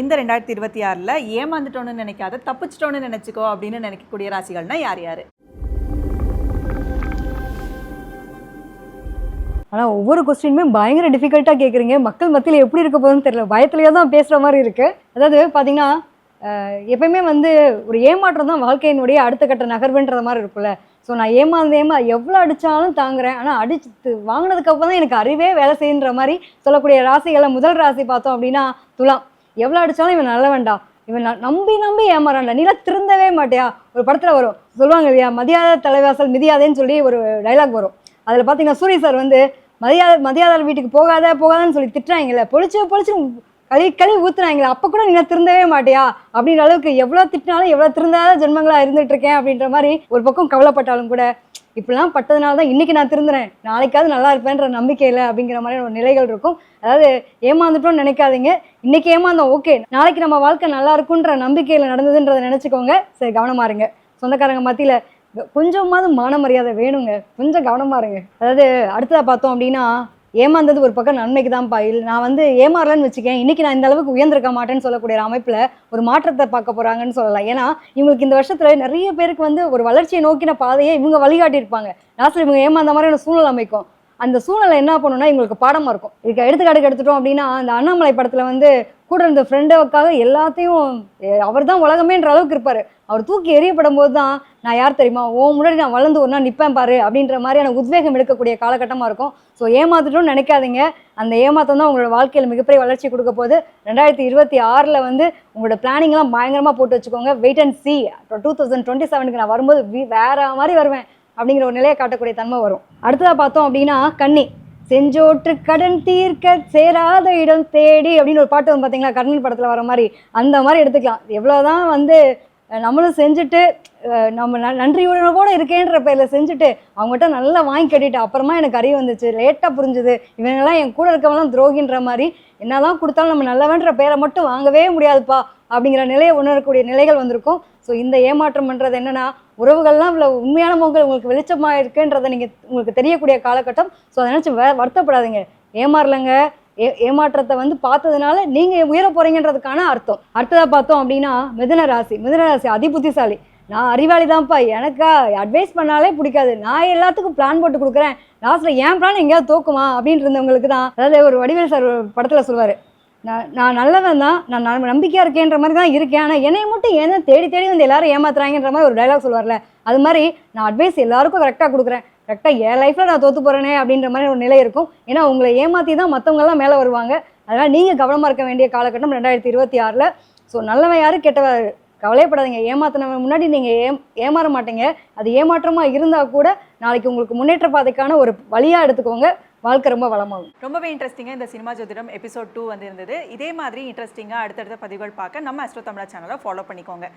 இந்த ரெண்டாயிரத்தி இருபத்தி ஆறில் ஏமாந்துட்டோன்னு நினைக்காத தப்பிச்சிட்டோன்னு நினச்சிக்கோ அப்படின்னு நினைக்கக்கூடிய ராசிகள்னா யார் யார்? ஆனால் ஒவ்வொரு கொஸ்டினுமே பயங்கர டிஃபிகல்ட்டாக கேட்குறீங்க மக்கள் மத்தியில் எப்படி இருக்க போகுதுன்னு தெரியல. பயத்துலேயே தான் பேசுகிற மாதிரி இருக்குது அதாவது பார்த்தீங்கன்னா எப்பயுமே வந்து ஒரு ஏமாற்றம் தான் வாழ்க்கையினுடைய அடுத்த கட்ட நகர்வுன்றது மாதிரி இருக்கும்ல. ஸோ நான் ஏமாந்து ஏமா எவ்வளோ அடித்தாலும் தாங்குறேன். ஆனால் அடிச்சு வாங்கினதுக்கப்புறம் தான் எனக்கு அறிவே வேலை செய்யுன்ற மாதிரி சொல்லக்கூடிய ராசிகளை முதல் ராசி பார்த்தோம் அப்படின்னா துலாம். எவ்வளோ அடித்தாலும் இவன் நல்ல வேண்டாம். இவன் ந- நம்பி நம்பி ஏமாறான்டா. நீலாம் திருந்தவே மாட்டியா? ஒரு படத்தில் வரும். சொல்லுவாங்க இல்லையா? மதியாத தலைவாசல் மிதியாதேன்னு சொல்லி ஒரு டைலாக் வரும். அதில் பார்த்தீங்கன்னா சூரிய சார் வந்து மதியாத மதியாதார் வீட்டுக்கு போகாத போகாதன்னு சொல்லி திட்டுறாங்கல்ல. பொழிச்சு பொழிச்சு கழி கழுவி ஊத்துறாங்களே அப்போ கூட நீங்க திருந்தவே மாட்டியா? அப்படின்ற அளவுக்கு எவ்வளோ திட்டினாலும் எவ்வளோ திருந்தாத ஜென்மங்களாக இருந்துட்டு இருக்கேன் அப்படின்ற மாதிரி ஒரு பக்கம் கவலைப்பட்டாலும் கூட இப்படிலாம் பட்டதுனால தான் இன்னைக்கு நான் திருந்துறேன். நாளைக்காவது நல்லா இருப்பேன்ற நம்பிக்கையில் அப்படிங்கிற மாதிரி ஒரு நிலைகள் இருக்கும். அதாவது ஏமாந்துட்டோம்னு நினைக்காதீங்க. இன்னைக்கு ஏமாந்தோம் ஓகே. நாளைக்கு நம்ம வாழ்க்கை நல்லா இருக்குன்ற நம்பிக்கையில் நடந்ததுன்றதை நினச்சிக்கோங்க. சரி கவனமா இருங்க. சொந்தக்காரங்க மத்தியில் கொஞ்சமாவது மான மரியாதை வேணுங்க. கொஞ்சம் கவனமா இருங்க. அதாவது அடுத்ததாக பார்த்தோம் அப்படின்னா ஏமாந்தது ஒரு பக்கம் நன்மைக்கு தான்ப்பா பாயில் நான் வந்து ஏமாறலன்னு வச்சுக்கேன். இன்னைக்கு நான் இந்த அளவுக்கு உயர்ந்திருக்க மாட்டேன்னு சொல்லக்கூடிய ஒரு அமைப்பில் ஒரு மாற்றத்தை பார்க்க போகிறாங்கன்னு சொல்லலாம். ஏன்னா இவங்களுக்கு இந்த வருஷத்தில் நிறைய பேருக்கு வந்து ஒரு வளர்ச்சியை நோக்கின பாதையை இவங்க வழிகாட்டியிருப்பாங்க. லாஸ்ட்டில் இவங்க ஏமாந்த மாதிரியான சூழ்நிலை அமைக்கும். அந்த சூழ்நிலை என்ன பண்ணுன்னா இவங்களுக்கு பாடமாக இருக்கும். இதுக்கு எடுத்துக்காட்டுக்கு எடுத்துட்டோம் அப்படின்னா அந்த அண்ணாமலை படத்தில் வந்து கூட இருந்த ஃப்ரெண்டுக்காக எல்லாத்தையும் அவர் தான் உலகமேன்ற அளவுக்கு இருப்பார். அவர் தூக்கி எரியப்படும் போது தான் நான் யார் தெரியுமா ஓ முன்னாடி நான் வளர்ந்து ஒன்றா நிற்பேன் பாரு அப்படின்ற மாதிரியான உத்வேகம் எடுக்கக்கூடிய காலகட்டமாக இருக்கும். ஸோ ஏமாத்துட்டோம்னு நினைக்காதீங்க. அந்த ஏமாத்தம் தான் உங்களோட வாழ்க்கையில் மிகப்பெரிய வளர்ச்சி கொடுக்க போது ரெண்டாயிரத்தி இருபத்தி ஆறில் வந்து உங்களோட பிளானிங்லாம் பயங்கரமாக போட்டு வச்சுக்கோங்க. Wait and see two thousand twenty செவனுக்கு நான் வரும்போது வேற மாதிரி வருவேன் அப்படிங்கிற ஒரு நிலையை காட்டக்கூடிய தன்மை வரும். அடுத்ததாக பார்த்தோம் அப்படின்னா கன்னி. செஞ்சோற்று கடன் தீர்க்க சேராத இடம் தேடி அப்படின்னு ஒரு பாட்டு வந்து பார்த்தீங்களா கர்ணன் படத்தில் வர மாதிரி. அந்த மாதிரி எடுத்துக்கலாம். எவ்வளோதான் வந்து நம்மளும் செஞ்சுட்டு நம்ம ந- நன்றியுணர்வோட இருக்கேன்ற பேரில் செஞ்சுட்டு அவங்ககிட்ட நல்லா வாங்கி கட்டிட்டு அப்புறமா எனக்கு அறிவு வந்துச்சு. லேட்டாக புரிஞ்சுது. இவங்கெல்லாம் என் கூட இருக்கவங்களாம் துரோகின்ற மாதிரி என்னதான் கொடுத்தாலும் நம்ம நல்லவன்ற பேரை மட்டும் வாங்கவே முடியாதுப்பா அப்படிங்கிற நிலையை உணரக்கூடிய நிலைகள் வந்திருக்கும். ஸோ இந்த ஏமாற்றம் பண்ணுறது என்னென்னா உறவுகள்லாம் இவ்வளோ உண்மையான முகங்கள் உங்களுக்கு வெளிச்சமாக இருக்குன்றதை நீங்கள் உங்களுக்கு தெரியக்கூடிய காலகட்டம். ஸோ அதை நினச்சி வே வருத்தப்படாதீங்க. ஏமாறலைங்க. ஏ ஏமாற்றத்தை வந்து பார்த்ததுனால நீங்கள் உயர போகிறீங்கன்றதுக்கான அர்த்தம். அடுத்ததாக பார்த்தோம் அப்படின்னா மிதுன ராசி. மிதுன ராசி அதிபுத்திசாலி. நான் அறிவாளி தான்ப்பா. எனக்கா அட்வைஸ் பண்ணாலே பிடிக்காது. நான் எல்லாத்துக்கும் பிளான் போட்டு கொடுக்குறேன். லாஸ்ட்டில் என் பிளான் எங்கேயாவது தோக்குமா அப்படின்னு இருந்தவங்களுக்கு தான் அதாவது ஒரு வடிவேல் சார் ஒரு படத்தில் சொல்லுவார் நான் நான் நல்லவன் தான் நான் ந- நம்பிக்கையாக இருக்கேன்ற மாதிரி தான் இருக்கேன். ஆனால் என்னை மட்டும் என்ன தேடி தேடி வந்து எல்லாரும் ஏமாத்துறாங்கன்ற மாதிரி ஒரு டைலாக் சொல்லுவார்ல அது மாதிரி நான் அட்வைஸ் எல்லாருக்கும் கரெக்டாக கொடுக்குறேன். கரெக்டாக என் லைஃப்பில் நான் தோற்று போகிறேனே அப்படின்ற மாதிரி ஒரு நிலை இருக்கும். ஏன்னா உங்களை ஏமாற்றி தான் மற்றவங்கெல்லாம் மேலே வருவாங்க. அதனால் நீங்கள் கவனமாக இருக்க வேண்டிய காலகட்டம் ரெண்டாயிரத்தி இருபத்தி ஆறில். ஸோ நல்லவன் யார் கெட்டவர் கவலைப்படாதீங்க கவலையப்படாதீங்க முன்னாடி நீங்கள் ஏம் ஏமாற மாட்டீங்க. அது ஏமாற்றமாக இருந்தால் கூட நாளைக்கு உங்களுக்கு முன்னேற்ற பாதைக்கான ஒரு வழியாக எடுத்துக்கோங்க. வாழ்க்கை ரொம்ப வளமாகும். ரொம்பவே இன்ட்ரெஸ்டிங்காக இந்த சினிமா ஜோதிடம் எபிசோட் டூ வந்து இருந்தது இதே மாதிரி இன்ட்ரெஸ்டிங்காக அடுத்தடுத்த பதிவுகள் பார்க்க நம்ம அஸ்ட்ரோ தமிழா சேனலை ஃபாலோ பண்ணிக்கோங்க.